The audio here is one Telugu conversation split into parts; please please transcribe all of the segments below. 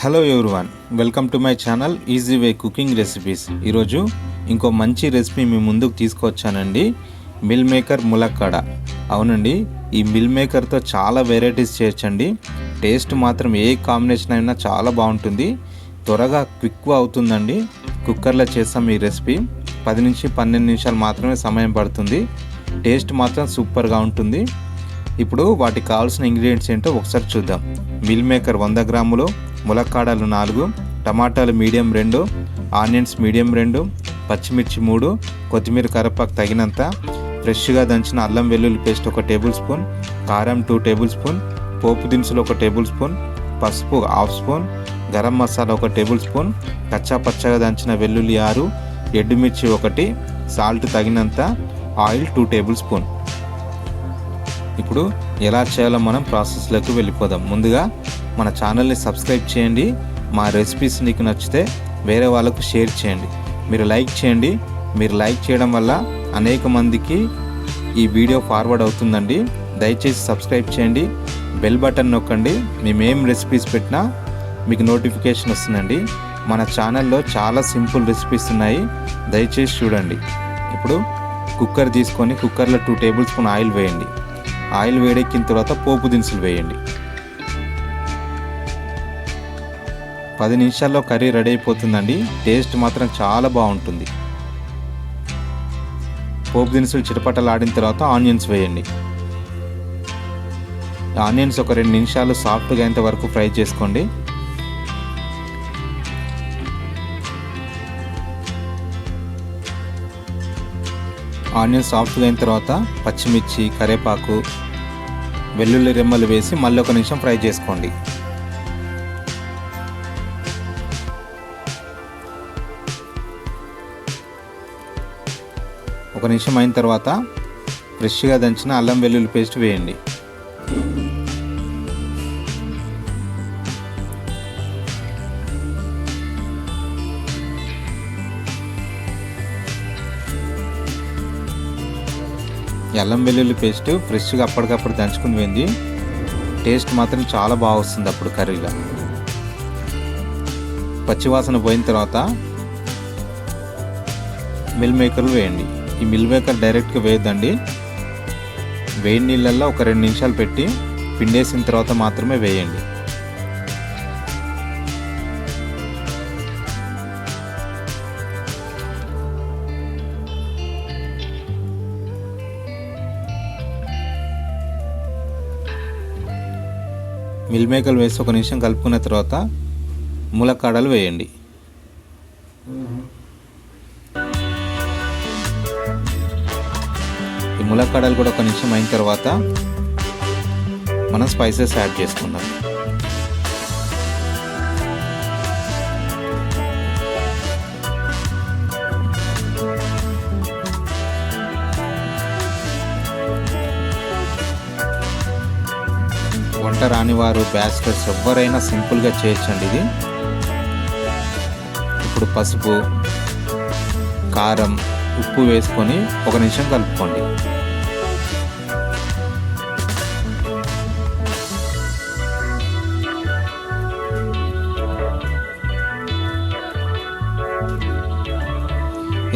Hello everyone welcome to my channel easy way cooking recipes ఈరోజు ఇంకో మంచి రెసిపీ మీ ముందుకు తీసుకొచ్చానండి. మిల్ మేకర్ ములక్కాడ అవునండి ఈ మిల్ మేకర్తో చాలా వెరైటీస్ చేయొచ్చండి టేస్ట్ మాత్రం ఏ కాంబినేషన్ అయినా చాలా బాగుంటుంది. త్వరగా క్విక్ అవుతుందండి. కుక్కర్లో చేస్తాం ఈ రెసిపీ పది నుంచి పన్నెండు నిమిషాలు మాత్రమే సమయం పడుతుంది. టేస్ట్ మాత్రం సూపర్గా ఉంటుంది. ఇప్పుడు వాటికి కావాల్సిన ఇంగ్రీడియంట్స్ ఏంటో ఒకసారి చూద్దాం. మిల్ మేకర్ వంద గ్రాములు ములక్కాడలు నాలుగు టమాటాలు మీడియం రెండు ఆనియన్స్ మీడియం రెండు పచ్చిమిర్చి మూడు కొత్తిమీర కరపాకు తగినంత ఫ్రెష్గా దంచిన అల్లం వెల్లుల్లి పేస్ట్ ఒక టేబుల్ స్పూన్ కారం టూ టేబుల్ స్పూన్ పోపు దినుసులు ఒక టేబుల్ స్పూన్ పసుపు హాఫ్ స్పూన్ గరం మసాలా ఒక టేబుల్ స్పూన్ కచ్చా పచ్చగా దంచిన వెల్లుల్లి ఆరు ఎండుమిర్చి ఒకటి సాల్ట్ తగినంత ఆయిల్ టూ టేబుల్ స్పూన్. ఇప్పుడు ఎలా చేయాలో మనం ప్రాసెస్లోకి వెళ్ళిపోదాం. ముందుగా మన ఛానల్ని సబ్స్క్రైబ్ చేయండి. మా రెసిపీస్ నీకు నచ్చితే వేరే వాళ్ళకు షేర్ చేయండి. మీరు లైక్ చేయండి. మీరు లైక్ చేయడం వల్ల అనేక మందికి ఈ వీడియో ఫార్వర్డ్ అవుతుందండి. దయచేసి సబ్స్క్రైబ్ చేయండి. బెల్ బటన్ నొక్కండి. మేము ఏం రెసిపీస్ పెట్టినా మీకు నోటిఫికేషన్ వస్తుందండి. మన ఛానల్లో చాలా సింపుల్ రెసిపీస్ ఉన్నాయి. దయచేసి చూడండి. ఇప్పుడు కుక్కర్ తీసుకొని కుక్కర్లో టూ టేబుల్ స్పూన్ ఆయిల్ వేయండి. ఆయిల్ వేడెక్కిన తర్వాత పోపు దినుసులు వేయండి. పది నిమిషాల్లో కర్రీ రెడీ అయిపోతుందండి. టేస్ట్ మాత్రం చాలా బాగుంటుంది. పోపు దినుసులు చిటపటలాడిన తర్వాత ఆనియన్స్ వేయండి. ఆనియన్స్ ఒక రెండు నిమిషాలు సాఫ్ట్గా అయ్యేంత వరకు ఫ్రై చేసుకోండి. ఆనియన్స్ సాఫ్ట్గా అయిన తర్వాత పచ్చిమిర్చి కరివేపాకు వెల్లుల్లి రెమ్మలు వేసి మళ్ళీ ఒక నిమిషం ఫ్రై చేసుకోండి. ఒక నిమిషం అయిన తర్వాత ఫ్రెష్గా దంచిన అల్లం వెల్లుల్లి పేస్ట్ వేయండి. అల్లం వెల్లుల్లి పేస్ట్ ఫ్రెష్గా అప్పటికప్పుడు దంచుకుని పోయింది టేస్ట్ మాత్రం చాలా బాగా వస్తుంది అప్పుడు కర్రీలో. పచ్చివాసన పోయిన తర్వాత మిల్ మేకర్లు వేయండి. ఈ మిల్ మేకర్ డైరెక్ట్గా వేయద్దండి. వేడి నీళ్ళల్లో ఒక రెండు నిమిషాలు పెట్టి పిండేసిన తర్వాత మాత్రమే వేయండి. మిల్ మేకలు వేసి ఒక నిమిషం కలుపుకున్న తర్వాత ములక్కాడలు వేయండి. ఈ ములక్కాడలు కూడా ఒక నిమిషం అయిన తర్వాత మనం స్పైసెస్ యాడ్ చేసుకుందాం. వంట రాని వారు బ్యాచిలర్స్ ఎవరైనా సింపుల్గా చేయొచ్చండి ఇది. ఇప్పుడు పసుపు కారం ఉప్పు వేసుకొని ఒక నిమిషం కలుపుకోండి.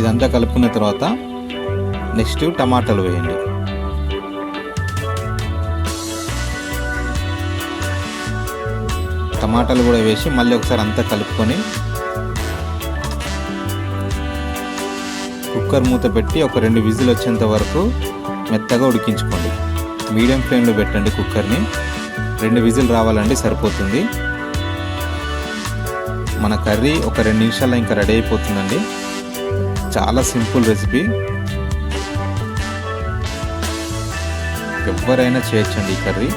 ఇదంతా కలుపుకున్న తర్వాత నెక్స్ట్ టమాటాలు వేయండి. టమాటాలు కూడా వేసి మళ్ళీ ఒకసారి అంతా కలుపుకొని కుక్కర్ మూత పెట్టి ఒక రెండు విజిల్ వచ్చేంత వరకు మెత్తగా ఉడికించుకోండి. మీడియం ఫ్లేమ్లో పెట్టండి కుక్కర్ని. రెండు విజిల్ రావాలండి సరిపోతుంది. మన కర్రీ ఒక రెండు నిమిషాల్లో ఇంకా రెడీ అయిపోతుందండి. చాలా సింపుల్ రెసిపీ. ఎవరైనా చేయొచ్చండి ఈ కర్రీ.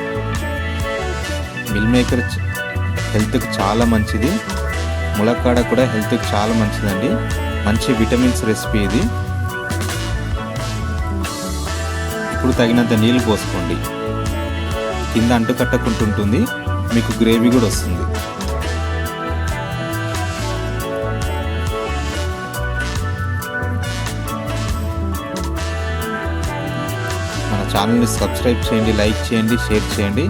మిల్ మేకర్ హెల్త్కి చాలా మంచిది. ములక్కాడ కూడా హెల్త్కి చాలా మంచిదండి. మంచి విటమిన్స్ రెసిపీ ఇది. ఇప్పుడు తగినంత నీళ్ళు పోసుకోండి. కింద అంటుకట్టకుంటుంటుంది. మీకు గ్రేవీ కూడా వస్తుంది. మన ఛానల్ని సబ్స్క్రైబ్ చేయండి లైక్ చేయండి షేర్ చేయండి.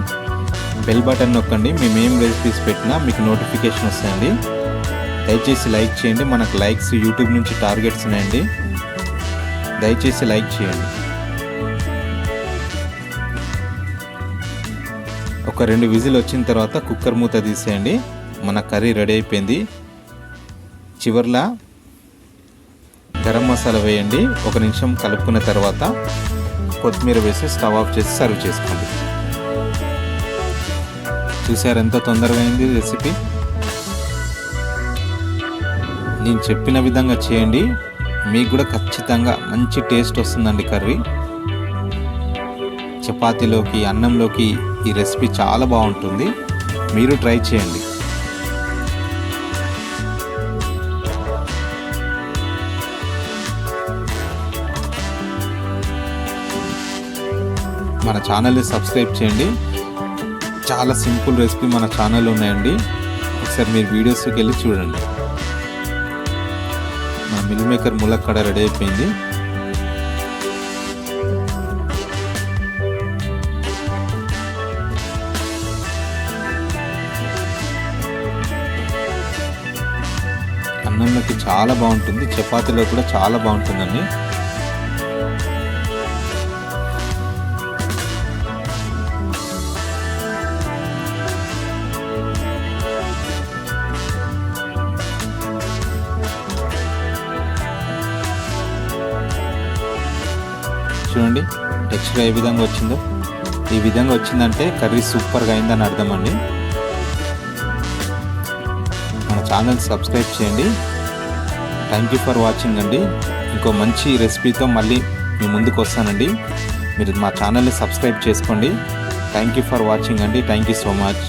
బెల్ బటన్ నొక్కండి. మేము ఏం రెసిపీస్ పెట్టినా మీకు నోటిఫికేషన్ వస్తాయండి. దయచేసి లైక్ చేయండి. మనకు లైక్స్ యూట్యూబ్ నుంచి టార్గెట్స్ ఉన్నాయండి. దయచేసి లైక్ చేయండి. ఒక రెండు విజిల్ వచ్చిన తర్వాత కుక్కర్ మూత తీసేయండి. మన కర్రీ రెడీ అయిపోయింది. చివర్లా గరం మసాలా వేయండి. ఒక నిమిషం కలుపుకున్న తర్వాత కొత్తిమీర వేసి స్టవ్ ఆఫ్ చేసి సర్వ్ చేసుకోండి. చూసారు ఎంత తొందరగా అయింది రెసిపీ? నేను చెప్పిన విధంగా చేయండి. మీకు కూడా ఖచ్చితంగా మంచి టేస్ట్ వస్తుందండి కర్రీ. చపాతీలోకి అన్నంలోకి ఈ రెసిపీ చాలా బాగుంటుంది. మీరు ట్రై చేయండి. మన ఛానల్ని సబ్స్క్రైబ్ చేయండి. చాలా సింపుల్ రెసిపీ మన ఛానల్ ఉన్నాయండి. ఒకసారి మీరు వీడియోస్కి వెళ్ళి చూడండి. మా మిల్ మేకర్ ములక్కడ రెడీ అయిపోయింది. అన్నంలోకి చాలా బాగుంటుంది. చపాతీలో కూడా చాలా బాగుంటుందండి. చూడండి. టెక్స్చర్ ఏ విధంగా వచ్చిందో. ఈ విధంగా వచ్చిందంటే కర్రీ సూపర్గా అయిందని అర్థం అండి మన ఛానల్ సబ్స్క్రైబ్ చేయండి. థ్యాంక్ యూ ఫర్ వాచింగ్ అండి. ఇంకో మంచి రెసిపీతో మళ్ళీ మీ ముందుకు వస్తానండి. మీరు మా ఛానల్ని సబ్స్క్రైబ్ చేసుకోండి. థ్యాంక్ యూ ఫర్ వాచింగ్ అండి. Thank you so much